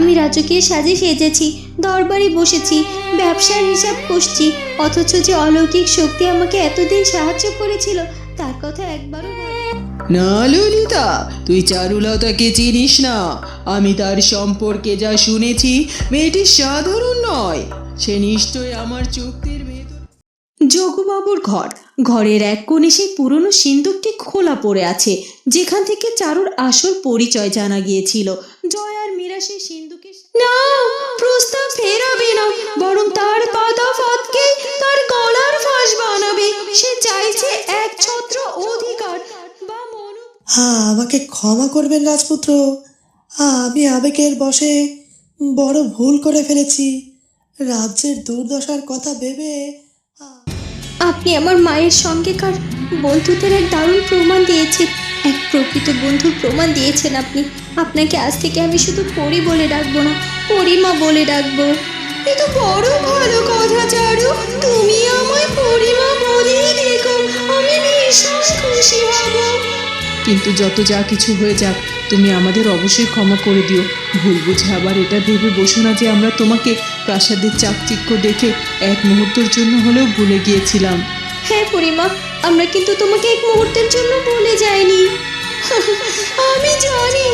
আমি রাজকীয় সাজে সেজেছি, দরবারে বসেছি, ব্যবসার হিসাব করছি অথচ যে অলৌকিক শক্তি আমাকে এতদিন সাহায্য করেছিল, তার কথা একবারও। না ললিতা, তুই চারুলতাকে চিনিস না আমি তার সম্পর্কে যা শুনেছি মেয়েটি সাধারণ নয় সে নিশ্চয়ই আমার চুক্তির যোগুবাবুর ঘর। ঘরের এক কোণে সেই পুরনো সিন্দুকটি খোলা পড়ে আছে যেখান থেকে চারুর আসল পরিচয় জানা গিয়েছিল। জয় আর মীরা সেই সিন্দুকের না প্রস্তাব ফেরাবে না বরং তার পাতা ফাতকে তার গলার ফাঁস বানাবে। সে চাইছে এক ছত্র অধিকার বা মনো হ্যাঁ আমাকে ক্ষমা করবেন রাজপুত্র। হ্যাঁ আমি আবেগের বসে বড় ভুল করে ফেলেছি। রাজ্যের দুর্দশার কথা ভেবে আহ, আপনি আমার মায়ের সঙ্গেকার বন্ধুত্বের এক দারুণ প্রমাণ দিয়েছেন। এক প্রকৃত বন্ধুর প্রমাণ দিয়েছেন আপনি। আপনাকে আজ থেকে আমি শুধু পরি বলে ডাকবো না পরিমা বলে ডাকবো। এ তো বড় ভালো কথা চারু। তুমি আমায় পরিমা বলেই দেখো। আমি ভীষণ খুশি হব। কিন্তু যত যা কিছু হয়ে যাক তুমি আমাদের অবশ্যই ক্ষমা করে দিও। ভুল বুঝে আবার এটা ভেবে বসো না যে আমরা তোমাকে প্রাসাদের চাকচিক্য দেখে এক মুহূর্তের জন্য হলেও ভুলে গিয়েছিলাম। হ্যাঁ পরিমা, আমরা কিন্তু তোমাকে এক মুহূর্তের জন্য ভুলে যাইনি। আমি জানি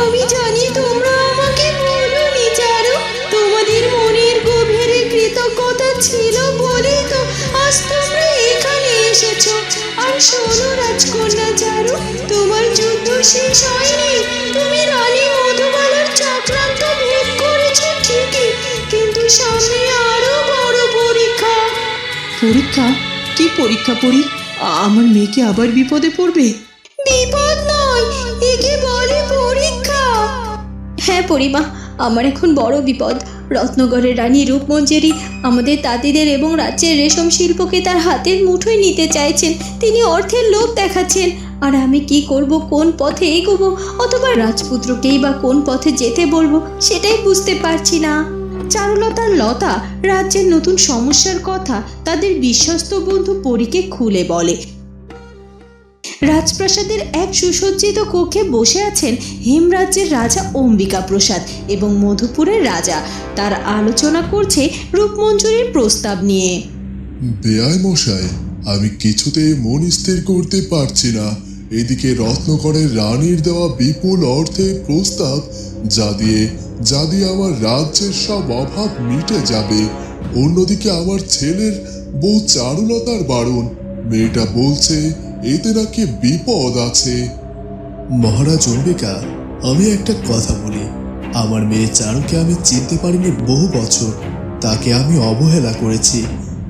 আমি জানি তোমরা আমাকে বলোনি চারু। তোমাদের মনের গভীরে কৃতজ্ঞতা ছিল বলেই তো আজ তোমরা এখানে এসেছ। আর শোনো রাজকন্যা চারু, তোমার যুদ্ধ শেষ হয়নি। তুমি রানী পরীক্ষা? কি পরীক্ষা পড়ি? আমার মেয়েকে আবার বিপদে পড়বে? বিপদ নয় একে বলে পরীক্ষা। হ্যাঁ পরিমা আমার এখন বড় বিপদ। রত্নগরের রানী রূপমঞ্জেরি আমাদের তাঁতিদের এবং রাজ্যের রেশম শিল্পকে তার হাতের মুঠোয় নিতে চাইছেন। তিনি অর্থের লোভ দেখাচ্ছেন। আর আমি কি করব কোন পথে এগোবো অথবা রাজপুত্রকেই বা কোন পথে যেতে বলব সেটাই বুঝতে পারছি না। চারুলতার লতা রাজ্যের নতুন সমস্যার কথা তাদের বিশ্বস্ত বন্ধু পরীকে খুলে বলে। রাজপ্রাসাদের এক সুসজ্জিত কক্ষে বসে আছেন হেমরাজ্যের রাজা অম্বিকা প্রসাদ এবং মধুপুরের রাজা। তার আলোচনা করছে রূপমঞ্জুরির প্রস্তাব নিয়ে। বেয়াই মশাই, আমি কিছুতে মন স্থির করতে পারছি না। এদিকে রত্নকরের রানীর দেওয়া বিপুল অর্থের প্রস্তাব যা দিয়ে যা দিয়ে আমার রাজ্যের সব অভাব মিটে যাবে। অন্যদিকে আমার ছেলের বউ চারুলতার বারণ মেয়েটা বলছে, এতে নাকি বিপদ আছে। মহারাজ অম্বিকা, আমি একটা কথা বলি। আমার মেয়ে চারুকে আমি চিনতে পারিনি বহু বছর। তাকে আমি অবহেলা করেছি।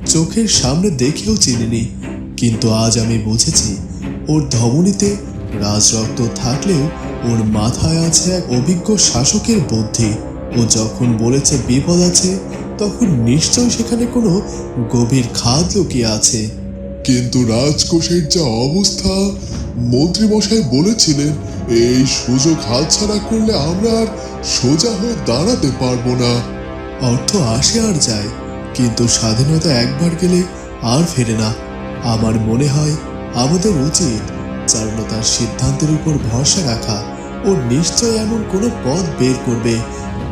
চোখের সামনে দেখেও চিনিনি। কিন্তু আজ আমি বুঝেছি, ওর ধমনীতে রাজরক্ত থাকলেও ওর মাথায় আছে এক অভিজ্ঞ শাসকের বুদ্ধি। ও যখন বলেছে বিপদ আছে তখন নিশ্চয় সেখানে কোনো গভীর খাদ লুকিয়ে আছে। কিন্তু রাজকোষের যা অবস্থা মন্ত্রীমশাই বলেছিলেন এই সুযোগ হাতছাড়া করলে আমরা আর সোজা হয়ে দাঁড়াতে পারব না। অর্থ আসে আর যায় কিন্তু স্বাধীনতা একবার গেলে আর ফেরে না। আমার মনে হয় আমাদের উচিত চারুলতার সিদ্ধান্তের উপর ভরসা রাখা। ও নিশ্চয় এমন কোনো পথ বের করবে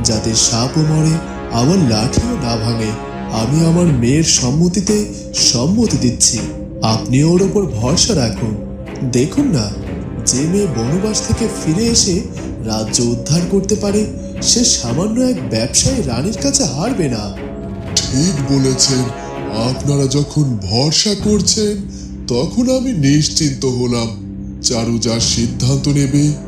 যাতে সাপও মরে আমার লাঠিও না ভাঙে। আমি আমার মেয়ের সম্মতিতে সম্মতি দিচ্ছি। আপনি ওর ওপর ভরসা রাখুন। দেখুন না, যে মেয়ে বনবাস থেকে ফিরে এসে রাজ্য উদ্ধার করতে পারে, সে সামান্য এক ব্যবসায়ী রানীর কাছে হারবে না। ঠিক বলেছেন। আপনারা যখন ভরসা করছেন, তখন আমি নিশ্চিন্ত হলাম। চারু যা সিদ্ধান্ত নেবে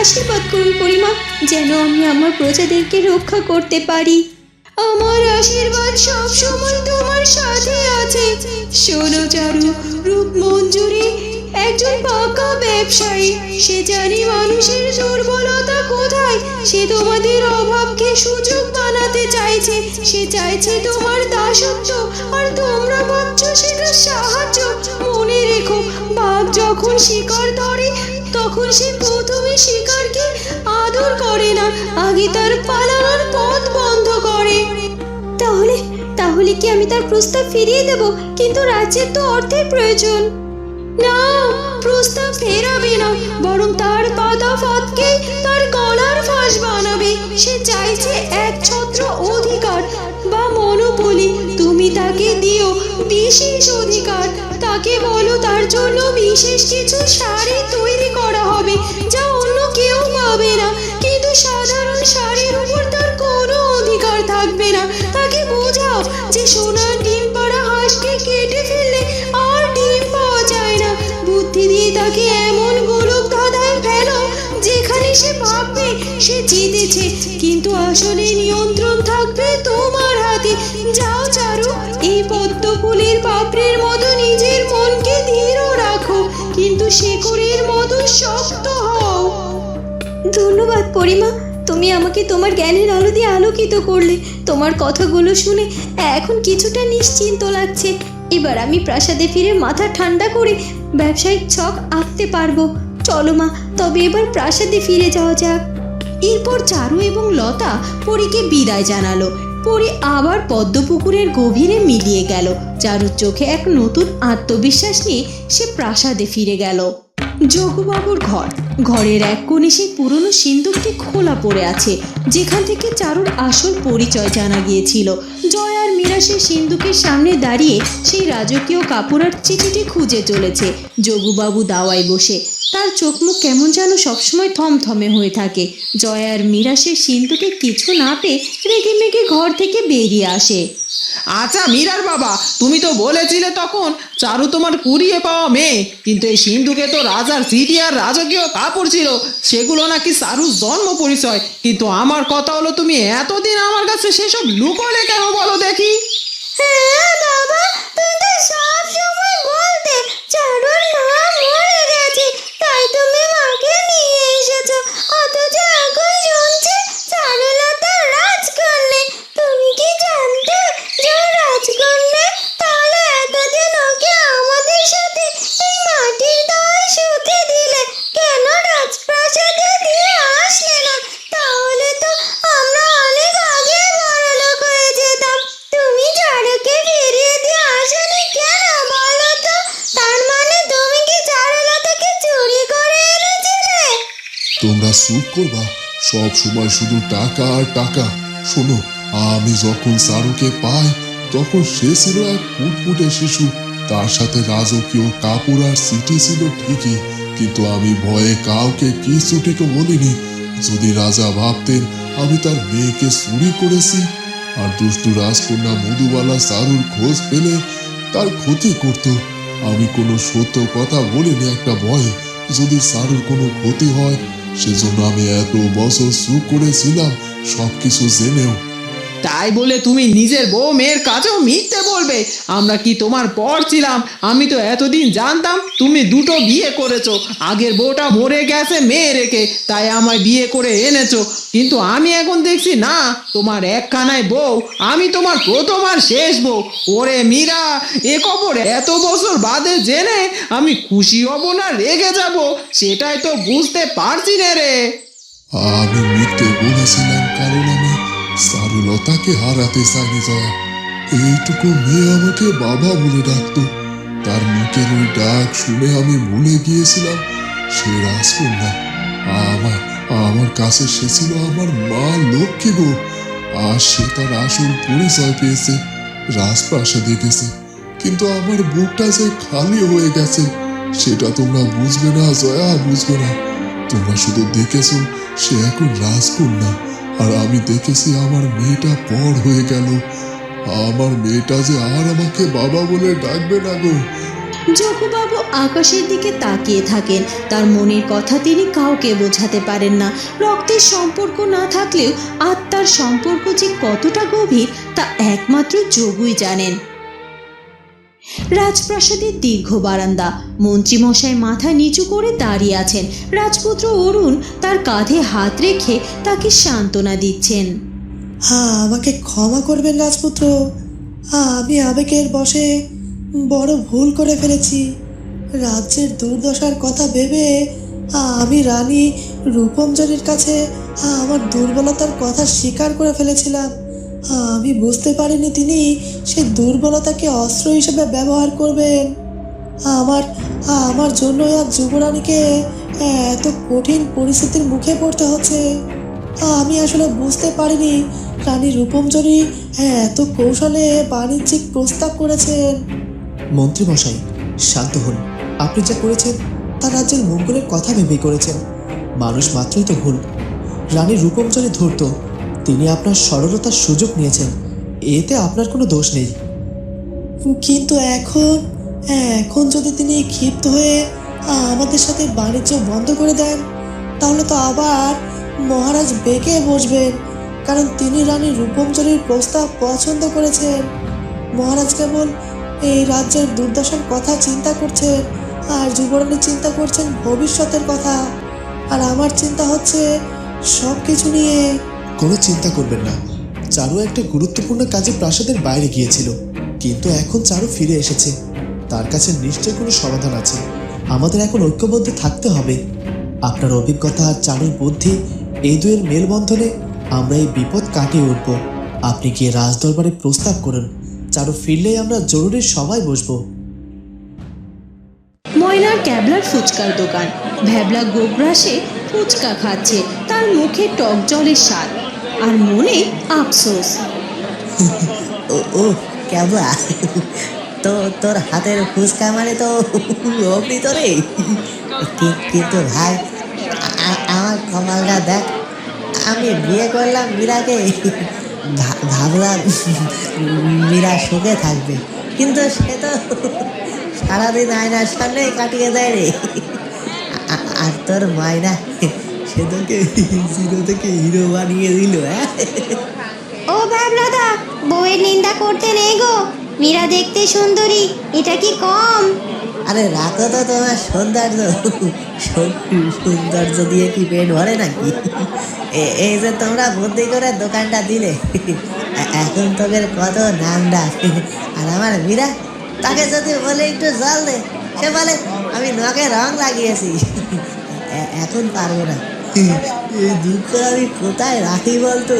আশীর্বাদ করুন পরিমা, যেন আমি আমার প্রজাদেরকে রক্ষা করতে পারি। আমার আশীর্বাদ সব সময় তোমার সাথে আছে। শোনো চারু রূপ মঞ্জুরি একজন পাকা ব্যবসায়ী। সে জানে মানুষের দুর্বলতা কোথায়। সে তোমাদের অভাবকে সুযোগ বানাতে চাইছে। সে চাইছে তোমার দাসত্ব, আর তোমরা পাচ্ছ সেটা সাহায্য। মনে রেখো, বাঘ যখন শিকার ধরে তখন সে প্রথমে শিকারকে আদর করে না, আগে তার পালানোর পথ বন্ধ করে। তাহলে তাহলে কি আমি তার প্রস্তাব ফিরিয়ে দেব? কিন্তু রাজ্যের তো অর্থের প্রয়োজন। না, প্রস্তাব ফেরাবে না, বরং তার পাতা ফাতকে তার গলার ফাঁস বানাবে। সে চাইছে এক ছত্র অধিকার বা মনোবলি তুমি তাকে দিও বিশেষ অধিকার। তাকে বলো, তার জন্য বিশেষ কিছু শাড়ি তৈরি করা হবে, যা অন্য কেউ পাবে না। কিন্তু সাধারণ শাড়ির উপর তার কোনো অধিকার থাকবে না। তাকে বোঝাও যে সোনার ডিম পাড়া হাঁসকে কেটে ফেললে আর ডিম পাওয়া যায় না। বুদ্ধি দিয়ে তাকে এমন গোলক ধাঁধায় ফেলো, যেখানে সে ভাববে সে জিতেছে। শেকড়ের মতো শক্ত হও। ধন্যবাদ পরিমা, তুমি আমাকে তোমার জ্ঞানের আলো দিয়ে আলোকিত করলে। তোমার কথাগুলো শুনে এখন কিছুটা নিশ্চিন্ত লাগছে। এবার আমি প্রাসাদে ফিরে মাথা ঠান্ডা করে ব্যবসায়িক ছক আঁকতে পারব। চলো মা, তবে এবার প্রাসাদে ফিরে যাওয়া যাক। এরপর চারু এবং লতা পরীকে বিদায় জানালো। পরি আবার পদ্মপুকুরের গভীরে মিলিয়ে গেল চারুর চোখে এক নতুন আত্মবিশ্বাস নিয়ে সে প্রাসাদে ফিরে গেল। যোগুবাবুর ঘর, ঘরের এক কোণে সেই পুরনো সিন্দুকটি খোলা পড়ে আছে, যেখান থেকে চারুর আসল পরিচয় জানা গিয়েছিল। জয় আর মীরা সেই সিন্দুকের সামনে দাঁড়িয়ে সেই রাজকীয় কাপুরার চিঠিটি খুঁজে চলেছে। যোগুবাবু দাওয়ায় বসে তার চোখ মুখ কেমন যেন সবসময় থমথমে হয়ে থাকে। জয় আর মীরা সে সিন্ধুকে কিছু না পেয়ে রেগে মেগে ঘর থেকে বেরিয়ে আসে। আচ্ছা মীরার বাবা তুমি তো বলেছিলে তখন চারু তোমার কুড়িয়ে পাওয়া মেয়ে কিন্তু এই সিন্ধুকে তো রাজার সিটি আর রাজকীয় কাপড় ছিল সেগুলো নাকি চারুর জন্ম পরিচয়। কিন্তু আমার কথা হলো তুমি এতদিন আমার কাছে সেসব লুকোলে কেন বলো দেখি? হ্যাঁ বাবা তুমি তো সব সময় বলতে চারুর মা মরে গেছে তাই তুমি মাকে নিয়ে এসেছ অথচ এখন শুনছি চারুলতা রাজকন্যে তুমি কি জানতে যে ও রাজকন্যে তাহলে এতদিন ওকে আমাদের সাথে এই মাটির দাওয়ায় শুতে দিলে কেন রাজপ্রাসাদে দিয়ে আসলে না তাহলে তো আমরা অনেক আগে বড়লোক হয়ে যেতাম তুমি চারুকে ফিরিয়ে দিয়ে আসনি কেন বলো তো তার মানে তুমি কি চারুলতাকে চুরি করে এনেছিলে চুপ করবা, সব সময় শুধু টাকা আর টাকা। শোনো, আমি যখন সারুকে পাই, তখন সে ছিল এক ফুটফুটে শিশু। তার সাথে রাজকীয় কাপড় আর সিটি ছিল ঠিকই, কিন্তু আমি ভয়ে কাউকে কিছুটিকে বলিনি। যদি রাজা ভাবতেন, আমি তার মেয়েকে চুরি করেছি। আর দুষ্টু রাজকন্যা মধুবালা সারুর খোঁজ পেলে তার ক্ষতি করত। আমি কোনো সত্য কথা বলিনি একটা ভয়ে। যদি সারুর কোনো ক্ষতি হয় সেজন্য আমি এত বছর চুপ করেছিলাম সবকিছু জেনেও তাই বলে তুমি নিজের বউ মেয়ের কাছেও মিথ্যে বলবে। আমরা কি তোমার পর ছিলাম? আমি তো এতদিন জানতাম তুমি দুটো বিয়ে করেছ। আগের বউটা মরে গেছে মেয়ে রেখে, তাই আমায় বিয়ে করে এনেছো। কিন্তু আমি এখন দেখছি না, তোমার একখানায় বউ, আমি তোমার প্রথম আর শেষ বউ। ওরে মীরা, এ খবর এত বছর বাদে জেনে আমি খুশি হব না, রেগে যাব, সেটাই তো বুঝতে পারছি না রে। আমি মিথ্যে বলেছিলাম, কারণ সারুলতাকে হারাতে চাইনি জয়া এইটুকু মেয়ে আমাকে বাবা বলে ডাকতো। তার মুখের ওই ডাক শুনে আমি ভুলে গিয়েছিলাম। সে রাজকন্যা, আমার আমার কাছে সে ছিল আমার মা লক্ষ্মী গো। আর সে তার আসল পরিচয় পেয়েছে, রাজপ্রাসাদে গেছে। কিন্তু আমার বুকটা যে খালি হয়ে গেছে, সেটা তোমরা বুঝবে না, জয়া বুঝবে না। তোমরা শুধু দেখেছ, সে এখন রাজকন্যা। আর আমি দেখেছি আমার মেয়েটা পর হয়ে গেল। আমার মেয়েটা যে আর আমাকে বাবা বলে ডাকবে না গো। জকুবাবু আকাশের দিকে তাকিয়ে থাকেন। তার মনের কথা তিনি কাউকে বোঝাতে পারেন না। রক্তের সম্পর্ক না থাকলেও আত্মার সম্পর্ক যে কতটা গভীর, তা একমাত্র যোগুই জানেন। রাজপ্রাসাদের দীর্ঘ বারান্দা। মন্ত্রীমশাই মাথা নিচু করে দাঁড়িয়ে আছেন। রাজপুত্র অরুণ তার কাঁধে হাত রেখে তাকে সান্ত্বনা দিচ্ছেন। হ্যাঁ আমাকে ক্ষমা করবেন রাজপুত্র। আমি আবেগের বশে বড় ভুল করে ফেলেছি। রাজ্যের দুর্দশার কথা ভেবে আমি রানী রূপমজরির কাছে আমার দুর্বলতার কথা স্বীকার করে ফেলেছিলাম। আমি বুঝতে পারিনি তিনি সে দুর্বলতাকে অস্ত্র হিসেবে ব্যবহার করবেন। আমার আমার জন্য আর যুবরানীকে এত কঠিন পরিস্থিতির মুখে পড়তে হচ্ছে। আমি আসলে বুঝতে পারিনি রানী রূপমজরি এত কৌশলে বাণিজ্যিক প্রস্তাব করেছেন। মন্ত্রীমশাই শান্ত হন। আপনি যা করেছেন তা রাজ্যের মঙ্গলের কথা ভেবেই করেছেন। মানুষ মাত্রই তো ভুল। রানী রূপমচরে ধরত। তিনি আপনার সরলতার সুযোগ নিয়েছেন। এতে আপনার কোনো দোষ নেই। কিন্তু এখন এখন যদি তিনি ক্ষিপ্ত হয়ে আমাদের সাথে বাণিজ্য বন্ধ করে দেন, তাহলে তো আবার মহারাজ বেঁকে বসবেন। কারণ তিনি রানী রূপমচরির প্রস্তাব পছন্দ করেছেন। মহারাজ কেবল এই রাজ্যের দুর্দশার কথা চিন্তা করছেন আর যুবরানী চিন্তা করছেন ভবিষ্যতের কথা। আর আমার চিন্তা হচ্ছে সব কিছু নিয়ে। কোনো চিন্তা করবেন না। চারু একটা গুরুত্বপূর্ণ কাজে প্রাসাদের বাইরে গিয়েছিল, কিন্তু এখন চারু ফিরে এসেছে। তার কাছে নিশ্চয়ই কোনো সমাধান আছে। আমাদের এখন ঐক্যবদ্ধ থাকতে হবে। আপনার অভিজ্ঞতা আর চারুর বুদ্ধি, এই দুয়ের মেলবন্ধনে আমরা এই বিপদ কাটিয়ে উঠব। আপনি গিয়ে রাজদরবারে প্রস্তাব করুন। চারু ফিরলেই আমরা জরুরি সবাই বসবো। ময়নার ক্যাবলার ফুচকার দোকান। ভ্যাবলা গোগ্রাসে ফুচকা খাচ্ছে। তার মুখে টক জলের স্বাদ। আর মনে আফসোস। ও ক্যাবলা তো তোর হাতের ফুচকা মানে তো অমৃত রে। কিন্তু ভাই আমার কমালটা দেখ, আমি বিয়ে করলাম মীরাকে ভাবলাম মীরা সুখে থাকবে। কিন্তু সে তো সারাদিন আয়নার সামনে কাটিয়ে দেয় রে। আর তোর মায়না সে তোকে জিরো থেকে হিরো বানিয়ে দিল হ্যাঁ? ও ভাবনাদা বউয়ের নিন্দা করতে নেই গো। মীরা দেখতে সুন্দরী এটা কি কম? আরে রাখো তো তোমার সৌন্দর্য সৌন্দর্য দিয়ে কি পেট ভরে নাকি? এ- এই যে তোমরা বুদ্ধি করে দোকানটা দিলে এখন তোদের কত নাম ডাক আর আমার মীরা তাকে যদি বলে একটু জল দে সে বলে আমি নখে রং লাগিয়েছি। এখন পারব না। এই আমি কোথায় রাখি বলতো?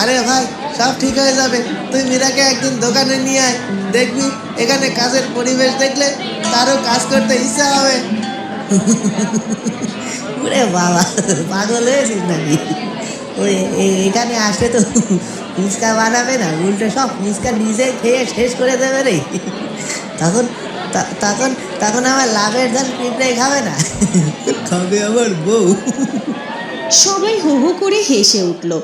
আরে ভাই, সব ঠিক হয়ে যাবে। তুই মীরাকে একদিন দোকানে নিয়ে আয়। দেখবি, এখানে কাজের পরিবেশ দেখলে তারও কাজ করতে ইচ্ছা হবে। ওরে বাবা, পাগল হয়েছিস নাকি? ওই এখানে আসলে তো ফুচকা বানাবে না, উল্টে সব ফুচকা নিজে খেয়ে শেষ করে দেবে রে। তখন তখন তখন আমার লাভের ধন পিঁপড়ে খাবে না। খাবে আমার বউ। সবাই হো হো করে হেসে উঠল।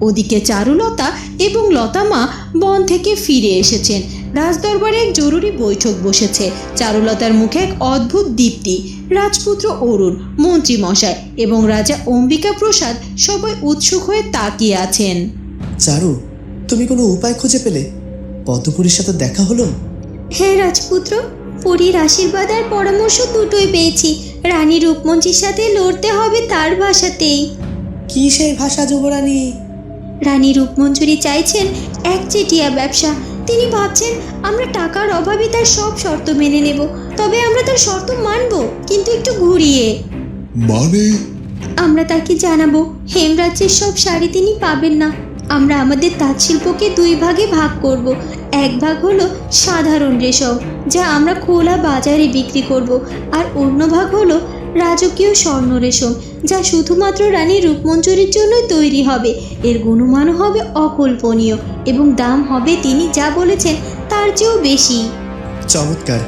ওদিকে চারুলতা এবং লতামা বন থেকে ফিরে এসেছেন। রাজদরবারে এক জরুরি বৈঠক বসেছে। চারুলতার মুখে এক অদ্ভুত দীপ্তি রাজপুত্র অরুণ মন্ত্রী মশাই এবং রাজা অম্বিকা প্রসাদ সবাই উৎসুক হয়ে তাকিয়ে আছেন। চারু তুমি কোনো উপায় খুঁজে পেলে? পদ্মপুরীর সাথে দেখা হলো? হ্যাঁ রাজপুত্র। পরীর আশীর্বাদ আর পরামর্শ দুটোই পেয়েছি। রানী রূপমঞ্জির সাথে লড়তে হবে তার ভাষাতেই। কি সেই ভাষা যুবরানী? রানী রূপমঞ্জুরি চাইছেন একচেটিয়া ব্যবসা। তিনি ভাবছেন আমরা টাকার অভাবে তার সব শর্ত মেনে নেব। তবে আমরা তার শর্ত মানব কিন্তু একটু ঘুরিয়ে। মানে? আমরা তাকে জানাব হেমরাজ্যের সব শাড়ি তিনি পাবেন না। আমরা আমাদের তাঁত শিল্পকে দুই ভাগে ভাগ করব। এক ভাগ হলো সাধারণ রেশম যা আমরা খোলা বাজারে বিক্রি করব আর অন্য ভাগ হলো রাজকীয় স্বর্ণ রেশম যা শুধুমাত্র রানী রূপমঞ্জুরির জন্যই তৈরি হবে। এর গুণমানও হবে অকল্পনীয় এবং দাম হবে তিনি যা বলেছেন তার চেয়েও বেশি। চমৎকার।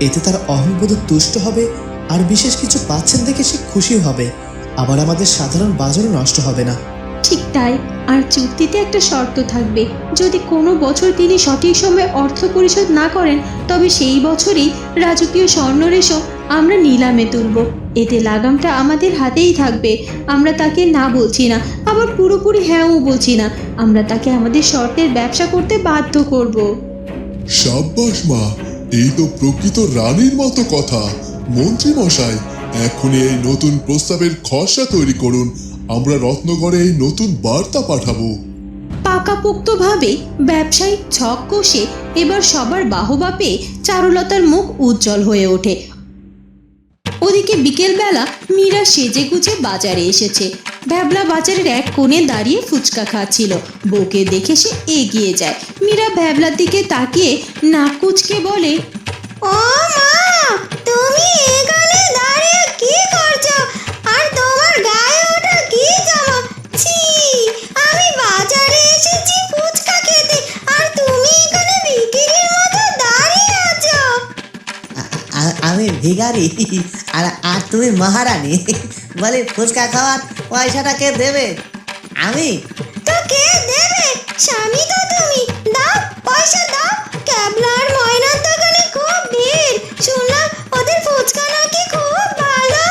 এতে তার অহংবোধ তুষ্ট হবে আর বিশেষ কিছু পাচ্ছেন দেখে সে খুশি হবে। আবার আমাদের সাধারণ বাজারও নষ্ট হবে না। ঠিক তাই। আর চুক্তিতে একটা শর্ত থাকবে। যদি কোনো বছর তিনি সঠিক সময়ে অর্থ পরিশোধ না করেন, তবে সেই বছরই রাজকীয় স্বর্ণ রেশম আমরা নিলামে তুলব। এতে লাগামটা আমাদের হাতেই থাকবে। আমরা তাকে না বলছি না, আবার পুরোপুরি হ্যাঁও বলছি না। আমরা তাকে আমাদের শর্তের ব্যবসা করতে বাধ্য করব। সাব্বাস মা, এই তো প্রকৃত রানীর মতো কথা। মন্ত্রী মশাই এখনই এই নতুন প্রস্তাবের খসড়া তৈরি করুন। আমরা রত্নগড়ে এই নতুন বার্তা পাঠাবো। পাকাপোক্তভাবে ব্যবসায়িক ছক কষে এবার সবার বাহবা পেয়ে চারুলতার মুখ উজ্জ্বল হয়ে ওঠে। ওদিকে বিকেলবেলা মীরা সেজে গুজে বাজারে এসেছে। ভ্যাবলা বাজারের এক কোণে দাঁড়িয়ে ফুচকা খাচ্ছিল। বউকে দেখে সে এগিয়ে যায়। মীরা ভ্যাবলার দিকে তাকিয়ে নাক কুচকে বলে ও ভিখারি। আর আর তুমি মহারানী বলে ফুচকা খাওয়ার পয়সাটা কে দেবে। আমি? তো কে দেবে স্বামী তো তুমি। দাও পয়সা দাও। ক্যাবলার ময়নার দোকানে খুব ভিড়। শুনলাম ওদের ফুচকা নাকি খুব ভালো।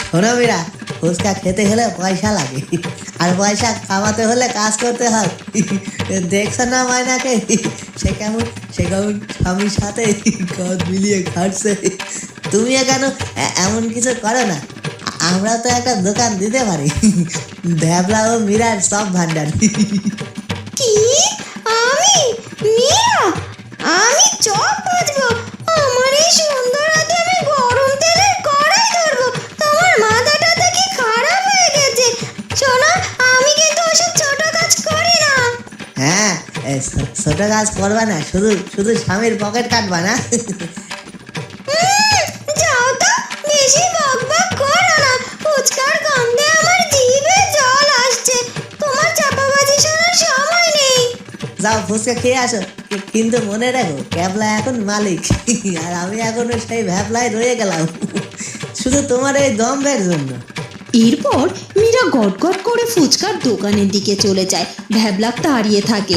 শোনো মীরা ফুচকা খেতে হলে পয়সা লাগে। আর পয়সা কামাতে হলে কাজ করতে হয় দেখছ না মায়নাকে? সে কেমন? সে কেমন? স্বামীর সাথে? কাজ মিলিয়ে ঘাটছে? তুমিও কেন এমন কিছু করো না? আমরা তো একটা দোকান দিতে পারি। দেবলা ও মীরার সব ভান্ডার। কি? আমি? মিরা? আমি চপ ছোট কাজ করবা না শুধু শুধু স্বামীর পকেট কাটবা না। যাও তো বেশি বক বক করো না। ফুচকার গন্ধে আমার জিভে জল আসছে। তোমার চাপাবাজি শোনার সময় নেই। যাও ফুচকা খেয়ে আসো। কিন্তু মনে রাখো ক্যাবলা এখন মালিক। আর আমি এখনও সেই ভ্যাবলায় রয়ে গেলাম। শুধু তোমার এই দম্বের জন্য। এরপর মীরা গটগট করে ফুচকার দোকানের দিকে চলে যায়। ভ্যাবলা দাঁড়িয়ে থাকে।